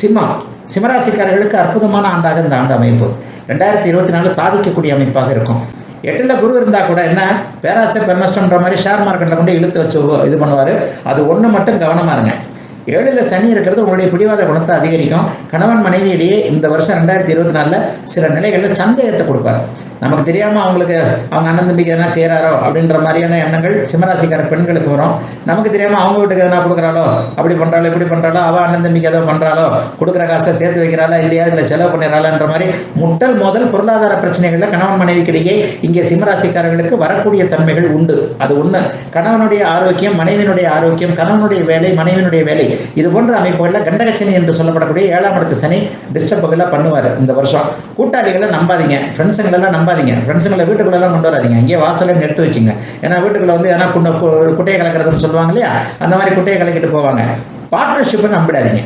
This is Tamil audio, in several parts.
சிம்மம் சிம்மராசிக்காரர்களுக்கு அற்புதமான ஆண்டாக இந்த ஆண்டு அமைப்பு. ரெண்டாயிரத்தி இருபத்தி நாலு சாதிக்கக்கூடிய அமைப்பாக இருக்கும். எட்டில் குரு இருந்தால் கூட என்ன? பேராசை பெருநஷ்டம்ன்ற மாதிரி ஷேர் மார்க்கெட்டில் கொண்டு இழுத்து வச்சு இது பண்ணுவார். அது ஒன்று மட்டும் கவனமாக இருங்க. ஏழில் சனி இருக்கிறது உங்களுடைய பிடிவாத குணத்தை அதிகரிக்கும். கணவன் மனைவியிடையே இந்த வருஷம் ரெண்டாயிரத்தி இருபத்தி நாலில் சில நிலைகளில் சந்தேகத்தை கொடுப்பாரு. நமக்கு தெரியாமல் அவங்களுக்கு அவங்க அண்ணன் தம்பிக்கு எதனா செய்கிறாரோ அப்படின்ற மாதிரியான எண்ணங்கள் சிம்மராசிக்கார பெண்களுக்கு வரும். நமக்கு தெரியாமல் அவங்க வீட்டுக்கு எதனா கொடுக்குறாளோ அப்படி பண்ணுறாளோ இப்படி பண்ணுறாளோ அவள் அண்ணன் தம்பிக்கு ஏதோ பண்ணுறாளோ கொடுக்குற காசை சேர்த்து வைக்கிறாளா இல்லையா இல்லை செலவு பண்ணிடுறாளான்ற மாதிரி முட்டல் முதல் பொருளாதார பிரச்சனைகளில் கணவன் மனைவிக்கிடையே இங்கே சிம்மராசிக்காரர்களுக்கு வரக்கூடிய தன்மைகள் உண்டு. அது ஒன்று கணவனுடைய ஆரோக்கியம் மனைவியினுடைய ஆரோக்கியம் கணவனுடைய வேலை மனைவியினுடைய வேலை. இது போன்ற அமைப்புகளில் கண்டகச்சனி என்று சொல்லப்படக்கூடிய ஏழாம் இடத்து சனி டிஸ்டர்புகளை பண்ணுவார் இந்த வருஷம். கூட்டாளிகளை நம்பாதீங்க. ஃப்ரெண்ட்ஸுங்களெல்லாம் நம்பாதீங்க. ஃப்ரெண்ட்ஸுங்களை வீட்டுக்குள்ளெல்லாம் கொண்டு வராதிங்க. இங்கே வாசலில் எடுத்து வச்சுங்க. ஏன்னா வீட்டுக்குள்ள வந்து ஏன்னா குண்டை குட்டையை கலக்கிறதுன்னு சொல்லுவாங்க இல்லையா? அந்த மாதிரி குட்டையை கலக்கிட்டு போவாங்க. பார்ட்னர்ஷிப்பை நம்பிடாதீங்க.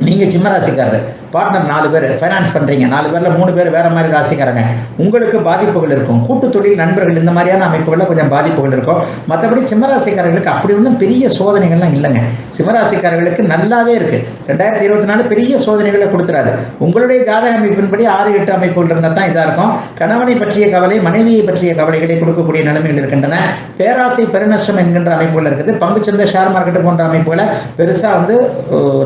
நீங்கள் சிம்மராசிக்காரர். பார்ட்னர் நாலு பேர் ஃபைனான்ஸ் பண்ணுறீங்க நாலு பேரில் மூணு பேர் வேறு மாதிரி ராசிக்காரங்க. உங்களுக்கு பாதிப்புகள் இருக்கும். கூட்டு தொழில் நண்பர்கள் இந்த மாதிரியான அமைப்புகளில் கொஞ்சம் பாதிப்புகள் இருக்கும். மற்றபடி சிம்மராசிக்காரர்களுக்கு அப்படி ஒன்றும் பெரிய சோதனைகள்லாம் இல்லைங்க. சிம்மராசிக்காரர்களுக்கு நல்லாவே இருக்குது ரெண்டாயிரத்தி இருபத்தி நாலு பெரிய சோதனைகளை கொடுத்துறாது உங்களுடைய ஜாதக அமைப்பின்படி ஆறு எட்டு அமைப்புகள் இருந்தால் தான் இதாக இருக்கும். கணவனை பற்றிய கவலை மனைவியை பற்றிய கவலைகளை கொடுக்கக்கூடிய நிலைமைகள் இருக்கின்றன. பேராசை பெருநஷ்டம் என்கின்ற அமைப்புகள் இருக்குது. பங்குச்சந்தை ஷேர் மார்க்கெட்டு போன்ற அமைப்புகளை பெருசாக வந்து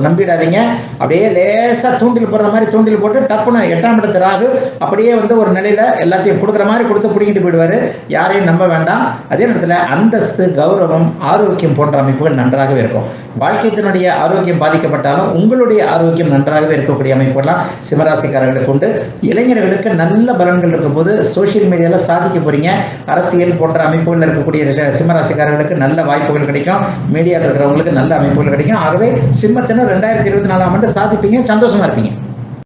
நம்பிடாதீங்க. அப்படியே லேசாக தூண்டி தூண்டில் போடுற மாதிரி தூண்டில் போட்டு டப்புன்னு எட்டாம் இடத்து ராகு அப்படியே வந்து ஒரு நிலையில் எல்லாத்தையும் கொடுக்குற மாதிரி கொடுத்து பிடிங்கிட்டு போயிடுவார். யாரையும் நம்ப வேண்டாம். அதே நேரத்தில் அந்தஸ்து கௌரவம் ஆரோக்கியம் போன்ற அமைப்புகள் நன்றாகவே இருக்கும். வாழ்க்கைத்தினுடைய ஆரோக்கியம் பாதிக்கப்பட்டாலும் உங்களுடைய ஆரோக்கியம் நன்றாகவே இருக்கக்கூடிய அமைப்புகள்லாம் சிம்மராசிக்காரர்களுக்கு உண்டு. இளைஞர்களுக்கு நல்ல பலன்கள் இருக்கும்போது சோஷியல் மீடியாவில் சாதிக்க போகிறீங்க அரசியல் போன்ற அமைப்புகளில் இருக்கக்கூடிய சிம்மராசிக்காரர்களுக்கு நல்ல வாய்ப்புகள் கிடைக்கும். மீடியாவில் இருக்கிறவங்களுக்கு நல்ல அமைப்புகள் கிடைக்கும். ஆகவே சிம்மத்தினர் ரெண்டாயிரத்தி இருபத்தி நாலாம் ஆண்டு சாதிப்பீங்க சந்தோஷமா இருப்பீங்க.